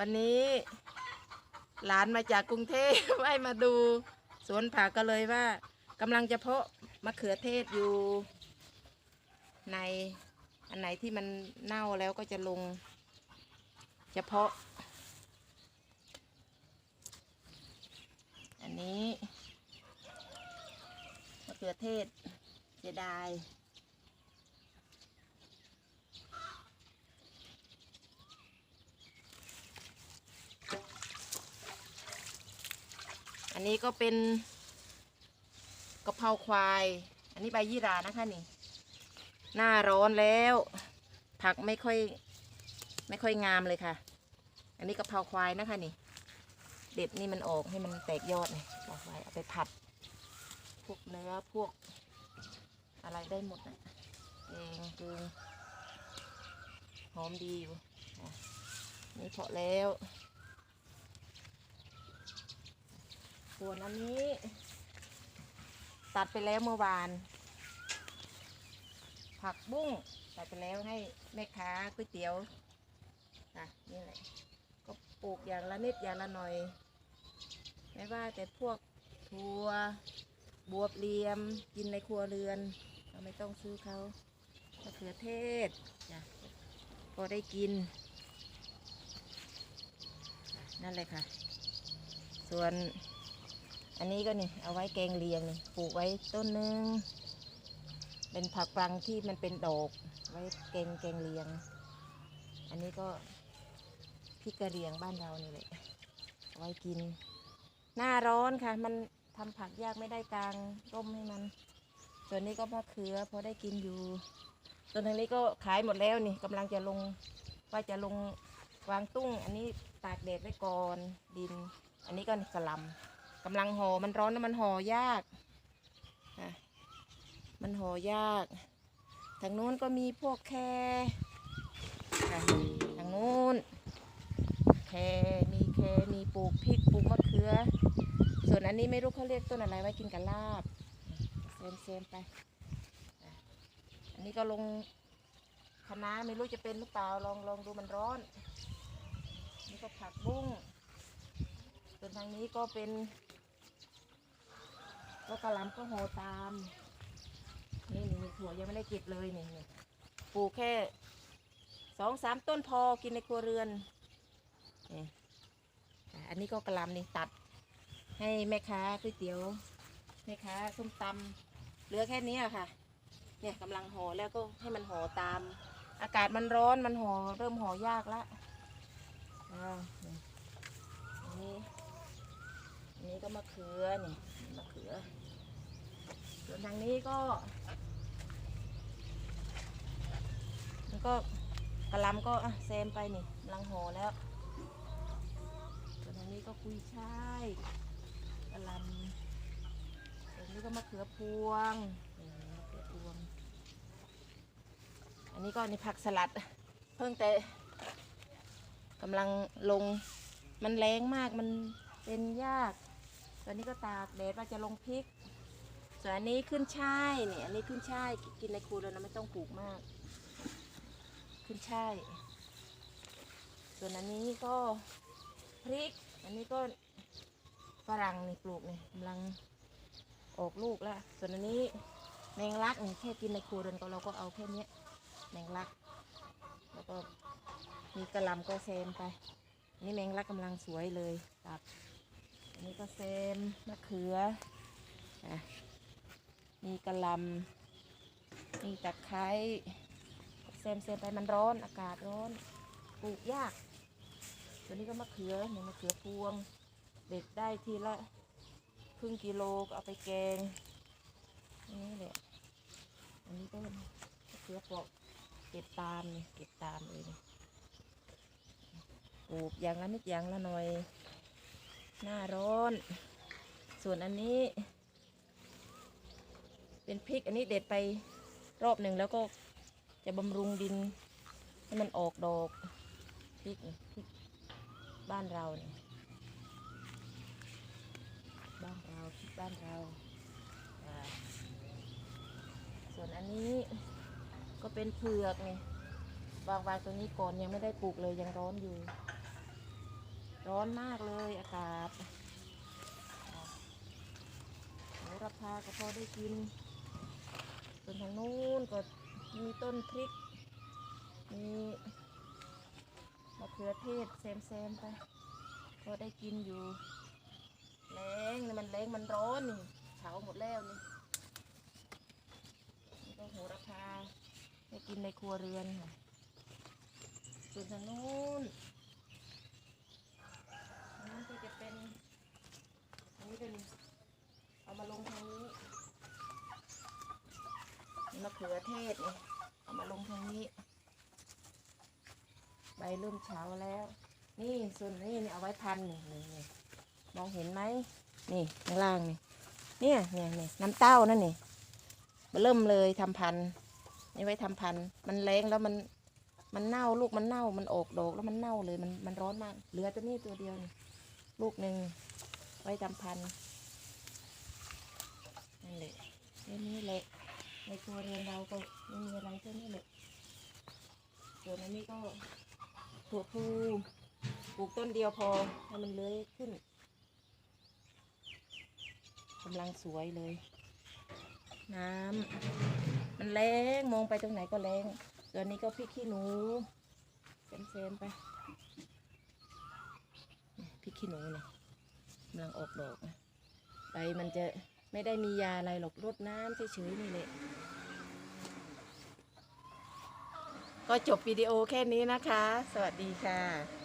วันนี้หลานมาจากกรุงเทพให้มาดูสวนผักก็เลยว่ากำลังจะเพาะมะเขือเทศอยู่ ในอันไหนที่มันเน่าแล้วก็จะลงเฉพาะ อันนี้มะเขือเทศเสียดาย อันนี้ก็เป็นกะเพราควาย อันนี้ใบยี่หรานะคะนี่ หน้าร้อนแล้ว ผักไม่ค่อย ไม่ค่อยงามเลยค่ะ อันนี้กะเพราควายนะคะนี่ เด็ดนี่มันออกให้มันแตกยอดเลยเอาไว้เอาไปผัด พวกเนื้อพวก อะไรได้หมดนะแกงเกลือหอมดีอยู่นี่พาะแล้ว ส่วนอันนี้ ตัดไปแล้วเมื่อวาน ผักบุ้งตัดไปแล้วให้แม่ค้าก๋วยเตี๋ยวอะนี่แหละ ก็ปลูกอย่างละนิดอย่างละหน่อย ไม่ว่าแต่พวกถั่วบวบเลียมกินในครัวเรือน เราไม่ต้องซื้อเขามะเขือเทศจ้ะก็ได้กิน นั่นเลยค่ะ ส่วน อันนี้ก็นี่เอาไว้แกงเลียงนี่ปลูกไว้ต้นหนึง เป็นผักปังที่มันเป็นดอกไว้แกงแกงเลียง อันนี้ก็พริกกระเรียงบ้านเรานี่แหละไว้กิน หน้าร้อนค่ะ มันทำผักยากไม่ได้กลางร่มให้มัน ส่วนนี้ก็มะเขือพอได้กินอยู่ส่วนทางนี้ก็ขายหมดแล้วนี่กำลังจะลงว่าจะลงวางตุ้ง อันนี้ตากแดดไว้ก่อนดิน อันนี้ก็กระหลำ กำลังห่อมันร้อนแล้วมันห่อยากอะมันห่อยากทางนู้นก็มีพวกแคค่ะทางนู้นแคมีแคมีปลูกพริกปลูกมะเขือ ส่วนอันนี้ไม่รู้เขาเรียกต้นอะไรไว้กินกับลาบเซมเซมๆไป อันนี้ก็ลงคะน้าไม่รู้จะเป็นหรือเปล่าลองลองดูมันร้อน นี่ก็ผักบุ้งส่วนทางนี้ก็เป็น ก็กระหลำก็โหตาม นี่นี่นี่ถั่วยังไม่ได้เก็บเลยนี่นี่ปลูกแค่สองสามต้นพอกินในครัวเรือนนี่อะอันนี้ก็กระหลำนี่ตัด ให้แม่ค้าก๋วยเตี๋ยวแม่ค้าส้มตำเหลือแค่นี้อะค่ะ เนี่ยกำลังห่อแล้วก็ให้มันห่อตาม อากาศมันร้อนมันห่อเริ่มห่อยากละอ่านี่อันนี้อันนี้ก็มะเขือนี่มะเขือ ส่วนทางนี้ก็ มันก็กระลำก็อะแซมไปนี่ลังหอแล้ว ส่วนทางนี้ก็กุยช่ายกระลำส่วนนี้ก็มะเขือพวงมะเขือพวง อันนี้ก็ในผักสลัด เพิ่งแต่กำลังลงมันแรงมากมันเป็นยาก ตอนนี้ก็ตากแดดว่าจะลงพริก ส่วนอันนี้ขึ้นช่ายเนี่ยอันนี้ขึ้นช่ายกินในครัวเลยนะไม่ต้องปลูกมาก ขึ้นช่ายส่วนอันนี้ก็พริก อันนี้ก็ฝรั่งนี่ปลูกนี่กำลังออกลูกแล้ว ส่วนอันนี้แมงลักนี่แค่กินในครัวเรือนก็เราก็เอาแค่นี้แมงลัก แล้วก็มีกระลำก็เซมไปนนี่แมงลักกำลังสวยเลยตัดอันนี้ก็เซมมะเขืออะ มีกระลำมีตะไคร้เซมเซมไปมันร้อนอากาศร้อนปลูกยากตัวนี้ก็มะเขือนี่มะเขือพวง เด็ดได้ทีละครึ่งกิโลก็เอาไปแกงนี่แหละอันนี้ก็มะเขือปราะเก็บตามนี่เก็บตามเลยปลูกอย่างละนิดอย่างละหน่อย หน้าร้อน ส่วนอันนี้ เป็นพริกอันนี้เด็ดไปรอบหนึ่งแล้วก็จะบำรุงดินให้มันออกดอกพริกพริกบ้านเราเนี่ยบ้านเราพริกบ้านเรา ส่วนอันนี้ก็เป็นเผือกนี่วางวางตรงนี้ก่อนยังไม่ได้ปลูกเลยยังร้อนอยู่ ร้อนมากเลยอากาศโหระพาก็พอได้กิน ส่วนทางนู้นก็มีต้นพริก มีมะเขือเทศแซมๆไปพอได้กินอยู่แรงนี่มันแรงมันร้อนนี่เฉาหมดแล้วนี่นี่ก็โหระพาได้กินในครัวเรือนค่ะส่วนทางนู้นทางนู้นก็จะเป็นอันนี้เป็นเอามาลงทางนี้มะ เขือเทศนี่เอามาลงทางนี้ ใบเริ่มเฉาแล้ว นี่ส่วนนี้นี่เอาไว้พันนี่นี่นี่มองเห็นไหมนี่ข้างล่างนี่เนี่ยเนี่ยเนี่ยน้ำเต้านั่นนี่มันเริ่มเลยทำพันนี่ไว้ทำพันมันแรงแล้วมันมันเน่าลูกมันเน่ามันออกดอกแล้วมันเน่าเลยมันมันร้อนมาก เหลือตัวนี้ตัวเดียวนี่ลูกหนึ่งไว้ทำพันนั่นแหละแค่นี้ ในครัวเรือนเราก็ไม่มีอะไรแค่นี้แหละส่วนอันนี้ก็ถั่วพูปลูกต้นเดียวพอให้มันเลื้อยขึ้นกำลังสวยเลย น้ำมันแรงมองไปตรงไหนก็แรงส่วนนี้ก็พริกขี้หนูเซมๆไปพริกขี้หนูเนี่ยกำลังออกดอกนะใบมันจะ ไม่ได้มียาอะไรหรอกรดน้ำเฉยๆนี่แหละ ก็จบวิดีโอแค่นี้นะคะ สวัสดีค่ะ